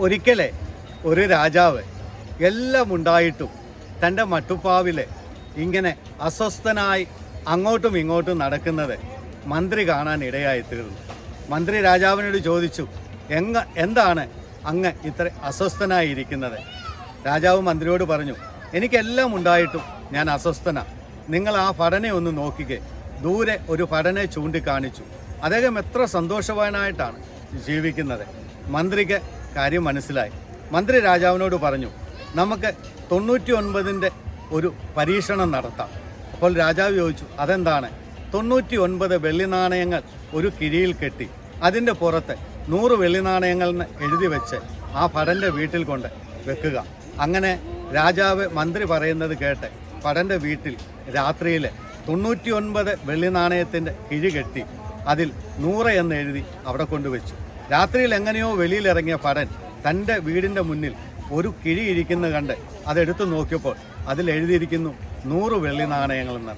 ഒരിക്കലേ ഒരു രാജാവ് എല്ലാം ഉണ്ടായിട്ടും തന്റെ മട്ടുപ്പാവിലെ ഇങ്ങനെ അസ്വസ്ഥനായി അങ്ങോട്ടും ഇങ്ങോട്ടും നടക്കുന്നത് മന്ത്രി കാണാൻ ഇടയായി തീർന്നു മന്ത്രി രാജാവിനോട് ചോദിച്ചു എങ്ങ എന്താണ് അങ്ങ് ഇത്ര അസ്വസ്ഥനായിരിക്കുന്നത് രാജാവ് മന്ത്രിയോട് പറഞ്ഞു എനിക്കെല്ലാം ഉണ്ടായിട്ടും ഞാൻ അസ്വസ്ഥന. നിങ്ങൾ ആ ഭടനെ ഒന്ന് നോക്കിക്കേ. ദൂരെ ഒരു ഭടനെ ചൂണ്ടിക്കാണിച്ചു. അദ്ദേഹം എത്ര സന്തോഷവാനായിട്ടാണ് ജീവിക്കുന്നത്. മന്ത്രിക്ക് കാര്യം മനസ്സിലായി. മന്ത്രി രാജാവിനോട് പറഞ്ഞു നമുക്ക് തൊണ്ണൂറ്റി ഒൻപതിന്റെ ഒരു പരീക്ഷണം നടത്താം. അപ്പോൾ രാജാവ് ചോദിച്ചു അതെന്താണ്? തൊണ്ണൂറ്റി ഒൻപത് വെള്ളി നാണയങ്ങൾ ഒരു കിഴിയിൽ കെട്ടി അതിന്റെ പുറത്ത് നൂറ് വെള്ളി നാണയങ്ങളെന്ന് എഴുതി വെച്ച് ആ ഭടന്റെ വീട്ടിൽ കൊണ്ട് വെക്കുക. അങ്ങനെ രാജാവ് മന്ത്രി പറയുന്നത് കേട്ട് ഭടന്റെ വീട്ടിൽ രാത്രിയിൽ തൊണ്ണൂറ്റി ഒൻപത് വെള്ളി നാണയത്തിന്റെ കിഴി കെട്ടി അതിൽ നൂറ് എന്ന് എഴുതി അവിടെ കൊണ്ടുവച്ചു രാത്രിയിൽ എങ്ങനെയോ വെളിയിലിറങ്ങിയ പടൻ തന്റെ വീടിന്റെ മുന്നിൽ ഒരു കിഴി ഇരിക്കുന്നത് കണ്ട് അതെടുത്തു നോക്കിയപ്പോൾ അതിൽ എഴുതിയിരിക്കുന്നു നൂറ് വെള്ളി നാണയങ്ങളെന്ന്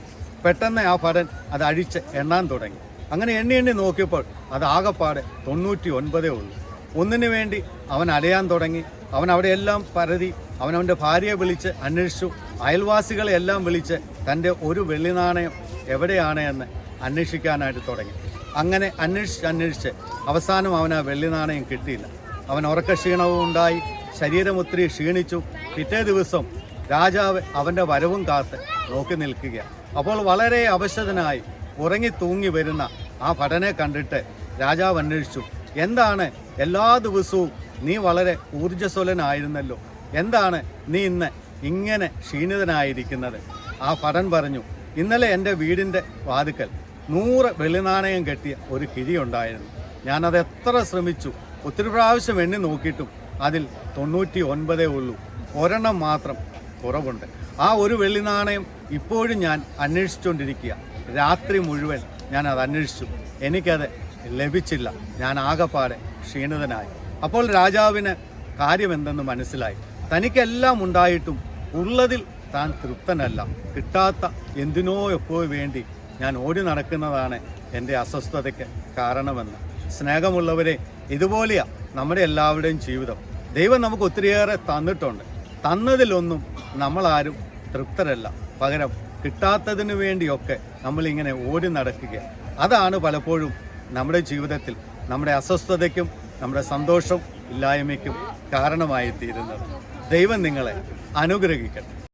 പെട്ടെന്ന് ആ പടൻ അത് അഴിച്ച് എണ്ണാൻ തുടങ്ങി. അങ്ങനെ എണ്ണി എണ്ണി നോക്കിയപ്പോൾ അത് ആകെപ്പാടെ തൊണ്ണൂറ്റി ഒൻപതേ ഉള്ളൂ. ഒന്നിനു വേണ്ടി അവൻ അലയാൻ തുടങ്ങി. അവൻ അവിടെയെല്ലാം പരതി. അവൻ അവന്റെ ഭാര്യയെ വിളിച്ച് അന്വേഷിച്ചു. അയൽവാസികളെ എല്ലാം വിളിച്ച് തന്റെ ഒരു വെള്ളി നാണയം എവിടെയാണ്? എന്ന് അന്വേഷിക്കാനായിട്ട് തുടങ്ങി. അങ്ങനെ അന്വേഷിച്ച് അന്വേഷിച്ച് അവസാനം അവൻ ആ വെള്ളി നാണയം കിട്ടിയില്ല. അവൻ ഉറക്ക ക്ഷീണവും ഉണ്ടായി. ശരീരം ഒത്തിരി ക്ഷീണിച്ചു. പിറ്റേ ദിവസം രാജാവ് അവന്റെ വരവും കാത്ത് നോക്കി നിൽക്കുകയാണ് അപ്പോൾ വളരെ അവശതനായി ഉറങ്ങി തൂങ്ങി വരുന്ന ആ ഭടനെ കണ്ടിട്ട് രാജാവ് അന്വേഷിച്ചു. എന്താണ്? എല്ലാ ദിവസവും നീ വളരെ ഊർജസ്വലനായിരുന്നല്ലോ. എന്താണ് നീ ഇന്ന് ഇങ്ങനെ ക്ഷീണിതനായിരിക്കുന്നത്? ആ ഭടൻ പറഞ്ഞു ഇന്നലെ എന്റെ വീടിന്റെ വാതുക്കൽ നൂറ് വെള്ളിനാണയം കെട്ടിയ ഒരു കിഴി ഉണ്ടായിരുന്നു. ഞാനത് എത്ര ശ്രമിച്ചു? ഒത്തിരി പ്രാവശ്യം എണ്ണി നോക്കിയിട്ടും അതിൽ തൊണ്ണൂറ്റി ഒൻപതേ ഉള്ളൂ. ഒരെണ്ണം മാത്രം കുറവുണ്ട്. ആ ഒരു വെള്ളി നാണയം ഇപ്പോഴും ഞാൻ അന്വേഷിച്ചുകൊണ്ടിരിക്കുക. രാത്രി മുഴുവൻ ഞാൻ അത് അന്വേഷിച്ചു. എനിക്കത് ലഭിച്ചില്ല. ഞാൻ ആകപ്പാടെ ക്ഷീണിതനായി. അപ്പോൾ രാജാവിന് കാര്യമെന്തെന്ന് മനസ്സിലായി. തനിക്കെല്ലാം ഉണ്ടായിട്ടും ഉള്ളതിൽ താൻ തൃപ്തനല്ല. കിട്ടാത്ത എന്തിനോ എപ്പോഴും വേണ്ടി ഞാൻ ഓടി നടക്കുന്നതാണ് എന്റെ അസ്വസ്ഥതയ്ക്ക് കാരണമെന്ന്. സ്നേഹമുള്ളവരെ ഇതുപോലെയാണ് നമ്മുടെ എല്ലാവരുടെയും ജീവിതം. ദൈവം നമുക്ക് ഒത്തിരിയേറെ തന്നിട്ടുണ്ട്. തന്നതിലൊന്നും നമ്മളാരും തൃപ്തരല്ല. പകരം കിട്ടാത്തതിനു വേണ്ടിയൊക്കെ നമ്മളിങ്ങനെ ഓടി നടക്കുക അതാണ് പലപ്പോഴും നമ്മുടെ ജീവിതത്തിൽ നമ്മുടെ അസ്വസ്ഥതയ്ക്കും നമ്മുടെ സന്തോഷം ഇല്ലായ്മയ്ക്കും കാരണമായി തീരുന്നത് ദൈവം നിങ്ങളെ അനുഗ്രഹിക്കട്ടെ.